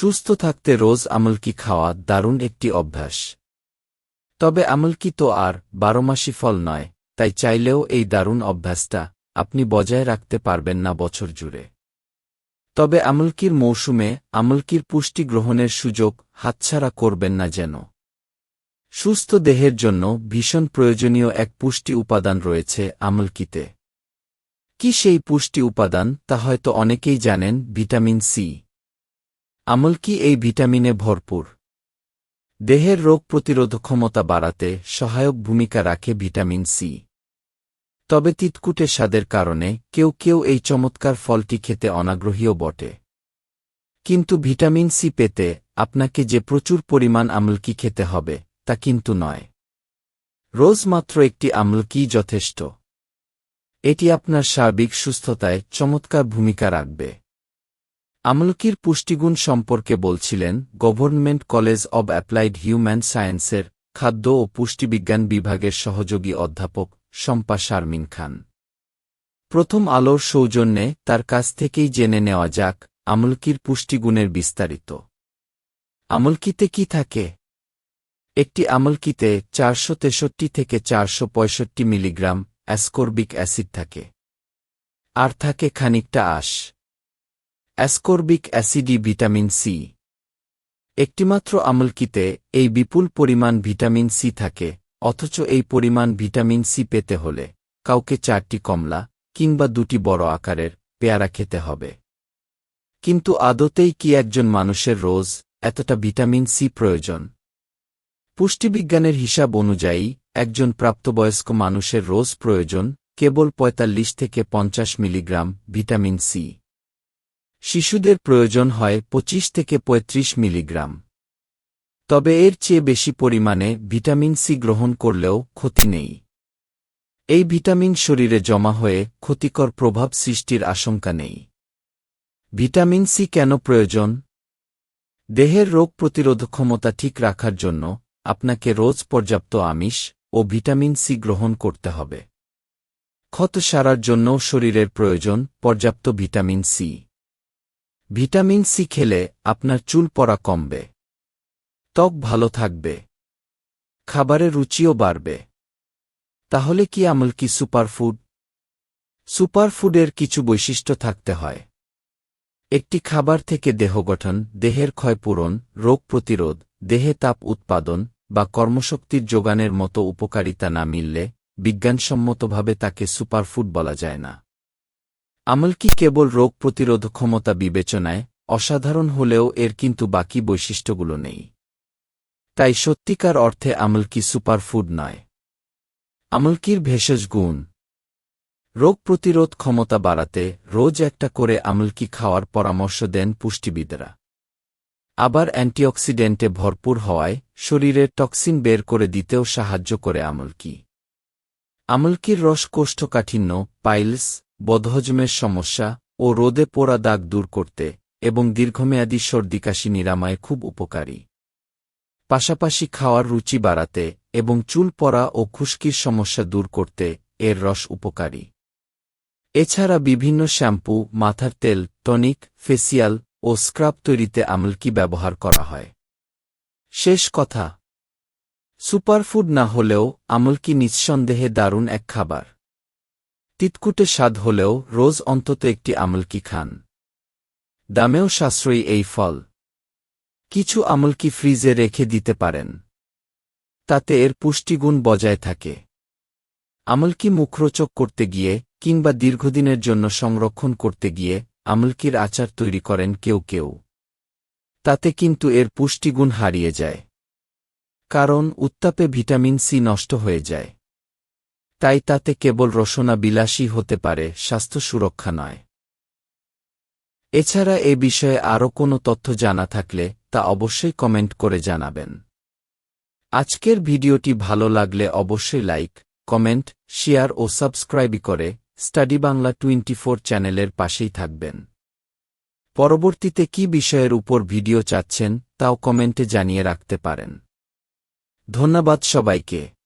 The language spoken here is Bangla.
সুস্থ থাকতে রোজ আমলকি খাওয়া দারুণ একটি অভ্যাস। তবে আমলকি তো আর বারোমাসি ফল নয়, তাই চাইলেও এই দারুণ অভ্যাসটা আপনি বজায় রাখতে পারবেন না বছর জুড়ে। তবে আমলকির মৌসুমে আমলকির পুষ্টি গ্রহণের সুযোগ হাতছাড়া করবেন না যেন। সুস্থ দেহের জন্য ভীষণ প্রয়োজনীয় এক পুষ্টি উপাদান রয়েছে আমলকিতে। কি সেই পুষ্টি উপাদান তা হয়তো অনেকেই জানেন, ভিটামিন সি। আমলকি এই ভিটামিনে ভরপুর? দেহের রোগ প্রতিরোধ ক্ষমতা বাড়াতে সহায়ক ভূমিকা রাখে ভিটামিন সি। তবে তিতকুটে স্বাদের কারণে কেউ কেউ এই চমৎকার ফলটি খেতে অনাগ্রহীও বটে। কিন্তু ভিটামিন সি পেতে আপনাকে যে প্রচুর পরিমাণ আমলকি খেতে হবে, তা কিন্তু নয়। রোজ মাত্র একটি আমলকি যথেষ্ট? এটি আপনার সার্বিক সুস্থতায় চমৎকার ভূমিকা রাখবে। আমলকির পুষ্টিগুণ সম্পর্কে বলছিলেন government college of applied human সায়েন্সের খাদ্য ও পুষ্টিবিজ্ঞান বিভাগের সহযোগী অধ্যাপক শম্পা শারমিন খান। প্রথম আলোর সৌজন্যে তার কাছ থেকেই জেনে নেওয়া যাক আমলকির পুষ্টিগুণের বিস্তারিত। আমলকিতে কি থাকে? একটি আমলকিতে চারশো তেষট্টি থেকে চারশো পঁয়ষট্টি মিলিগ্রাম অ্যাসকর্বিক অ্যাসিড থাকে। আর থাকে খানিকটা আশ। অ্যাসকর্বিক অ্যাসিডি ভিটামিন সি। একটিমাত্র আমলকিতে এই বিপুল পরিমাণ ভিটামিন সি থাকে, অথচ এই পরিমাণ ভিটামিন সি পেতে হলে কাউকে চারটি কমলা কিংবা দুটি বড় আকারের পেয়ারা খেতে হবে। কিন্তু আদতেই কি একজন মানুষের রোজ এতটা ভিটামিন সি প্রয়োজন? পুষ্টিবিজ্ঞানের হিসাব অনুযায়ী একজন প্রাপ্তবয়স্ক মানুষের রোজ প্রয়োজন কেবল ৪৫ থেকে পঞ্চাশ মিলিগ্রাম ভিটামিন সি। শিশুদের প্রয়োজন হয় ২৫ থেকে ৩৫ মিলিগ্রাম। তবে এর চেয়ে বেশি পরিমাণে ভিটামিন সি গ্রহণ করলেও ক্ষতি নেই। এই ভিটামিন শরীরে জমা হয়ে ক্ষতিকর প্রভাব সৃষ্টির আশঙ্কা নেই। ভিটামিন সি কেন প্রয়োজন? দেহের রোগ প্রতিরোধ ক্ষমতা ঠিক রাখার জন্য আপনাকে রোজ পর্যাপ্ত আমিষ ও ভিটামিন সি গ্রহণ করতে হবে। ক্ষত সারার জন্য শরীরের প্রয়োজন পর্যাপ্ত ভিটামিন সি। ভিটামিন সি খেলে আপনার চুল পড়া কমবে। ত্বক ভালো থাকবে। খাবারের রুচিও বাড়বে। তাহলে কি আমল আমলকি সুপারফুড? সুপারফুডের কিছু বৈশিষ্ট্য থাকতে হয়। একটি খাবার থেকে দেহ গঠন, দেহের ক্ষয়পূরণ রোগ প্রতিরোধ, দেহে তাপ উৎপাদন বা কর্মশক্তির যোগানের মতো উপকারিতা না মিললে বিজ্ঞানসম্মতভাবে তাকে সুপারফুড বলা যায় না। আমলকি কেবল রোগ প্রতিরোধ ক্ষমতা বিবেচনায়, অসাধারণ হলেও এর কিন্তু বাকি বৈশিষ্ট্যগুলো নেই। তাই সত্যিকার অর্থে আমলকি সুপারফুড নয়। আমলকির ভেষজ গুণ। রোগ প্রতিরোধ ক্ষমতা বাড়াতে রোজ একটা করে আমলকি খাওয়ার পরামর্শ দেন পুষ্টিবিদরা। আবার অ্যান্টিঅক্সিডেন্টে ভরপুর হওয়ায় শরীরের টক্সিন বের করে দিতেও সাহায্য করে আমলকি আমলকির রস কোষ্ঠকাঠিন্য, পাইলস বদহজমের সমস্যা ও রোদে পোড়া দাগ দূর করতে এবং দীর্ঘমেয়াদী সর্দিকাশি নিরাময়ে খুব উপকারী। পাশাপাশি খাওয়ার রুচি বাড়াতে এবং চুল পড়া ও খুশকির সমস্যা দূর করতে এর রস উপকারী। এছাড়া বিভিন্ন শ্যাম্পু, মাথার তেল, টনিক, ফেসিয়াল ও স্ক্রাব তৈরিতে আমলকি ব্যবহার করা হয়। শেষ কথা, সুপারফুড না হলেও আমলকি নিঃসন্দেহে দারুণ এক খাবার। তিতকুটে স্বাদ হলেও রোজ অন্তত একটি আমলকি খান। দামেও সাশ্রয়ী এই ফল। কিছু আমলকি ফ্রিজে রেখে দিতে পারেন। তাতে এর পুষ্টিগুণ বজায় থাকে। আমলকি মুখরোচক করতে গিয়ে কিংবা দীর্ঘদিনের জন্য সংরক্ষণ করতে গিয়ে আমলকির আচার তৈরি করেন কেউ কেউ। তাতে কিন্তু এর পুষ্টিগুণ হারিয়ে যায়। কারণ উত্তাপে ভিটামিন সি নষ্ট হয়ে যায়। তাই তাতে কেবল রসনা বিলাসী হতে পারে, স্বাস্থ্য সুরক্ষা নয়। এছাড়া এ বিষয়ে আরও কোনো তথ্য জানা থাকলে তা অবশ্যই কমেন্ট করে জানাবেন। আজকের ভিডিওটি ভালো লাগলে অবশ্যই লাইক, কমেন্ট, শেয়ার ও সাবস্ক্রাইবই করে স্টাডি বাংলা টোয়েন্টি চ্যানেলের পাশেই থাকবেন। পরবর্তীতে কি বিষয়ের উপর ভিডিও চাচ্ছেন তাও কমেন্টে জানিয়ে রাখতে পারেন। ধন্যবাদ সবাইকে।